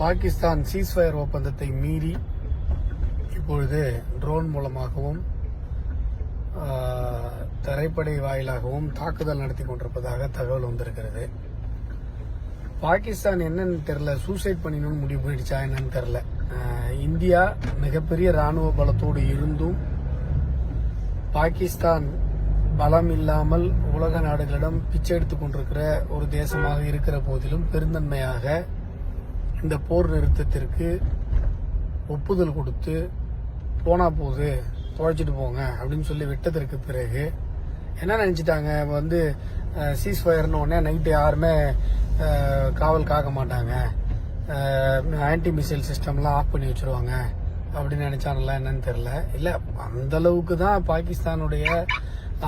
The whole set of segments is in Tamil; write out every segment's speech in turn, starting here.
பாகிஸ்தான் சீஸ்ஃபயர் ஒப்பந்தத்தை மீறி இப்பொழுது ட்ரோன் மூலமாகவும் தரைப்படை வாயிலாகவும் தாக்குதல் நடத்தி கொண்டிருப்பதாக தகவல் வந்திருக்கிறது. பாகிஸ்தான் என்னன்னு தெரில சூசைட் பண்ணிடணும்னு முடிவு போயிடுச்சா என்னன்னு தெரில இந்தியா மிகப்பெரிய ராணுவ பலத்தோடு இருந்தும் பாகிஸ்தான் பலம் இல்லாமல் உலக நாடுகளிடம் பிச்சை எடுத்துக் கொண்டிருக்கிற ஒரு தேசமாக இருக்கிற போதிலும் பெருந்தன்மையாக இந்த போர் நிறுத்தத்திற்கு ஒப்புதல் கொடுத்து போனா போகுது தொலைச்சிட்டு போங்க அப்படின்னு சொல்லி விட்டதற்கு பிறகு என்ன நினச்சிட்டாங்க? வந்து சீஸ் ஃபயர்னு உடனே நைட்டு யாருமே காவல் காக்க மாட்டாங்க. ஆன்டி மிசைல் சிஸ்டம்லாம் ஆஃப் பண்ணி வச்சுருவாங்க அப்படின்னு நினைச்சாங்களா என்னன்னு தெரில இல்லை அந்த அளவுக்கு தான் பாகிஸ்தானுடைய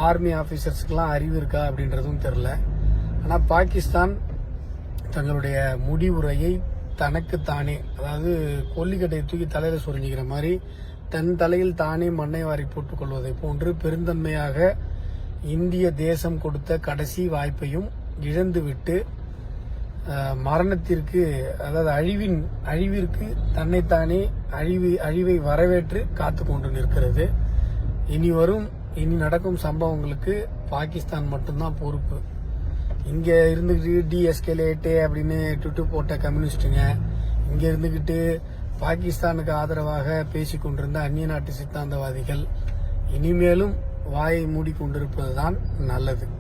ஆர்மி ஆபீசர்ஸ்க்குலாம் அறிவு இருக்கா அப்படின்றதும் தெரில ஆனால் பாகிஸ்தான் தங்களுடைய முடிவுரையை தனக்கு தானே அதாவது கொல்லிக்கட்டையை தூக்கி தலையில சொரிஞ்சுக்கிற மாதிரி தன் தலையில் தானே மண்ணை வாரி போட்டுக் கொள்வதை போன்று பெருந்தன்மையாக இந்திய தேசம் கொடுத்த கடைசி வாய்ப்பையும் இழந்துவிட்டு மரணத்திற்கு அதாவது அழிவின் அழிவிற்கு தன்னைத்தானே அழிவு அழிவை வரவேற்று காத்து கொண்டு நிற்கிறது. இனி வரும் இனி நடக்கும் சம்பவங்களுக்கு பாகிஸ்தான் மட்டும்தான் பொறுப்பு. இங்கே இருந்துக்கிட்டு டிஎஸ்கேலேட்டு அப்படின்னு டுட்டு போட்ட கம்யூனிஸ்ட்டுங்க. இங்கே இருந்துக்கிட்டு பாகிஸ்தானுக்கு ஆதரவாக பேசி கொண்டிருந்த அந்நிய நாட்டு சித்தாந்தவாதிகள். இனிமேலும் வாயை மூடிக்கொண்டிருப்பதுதான் நல்லது.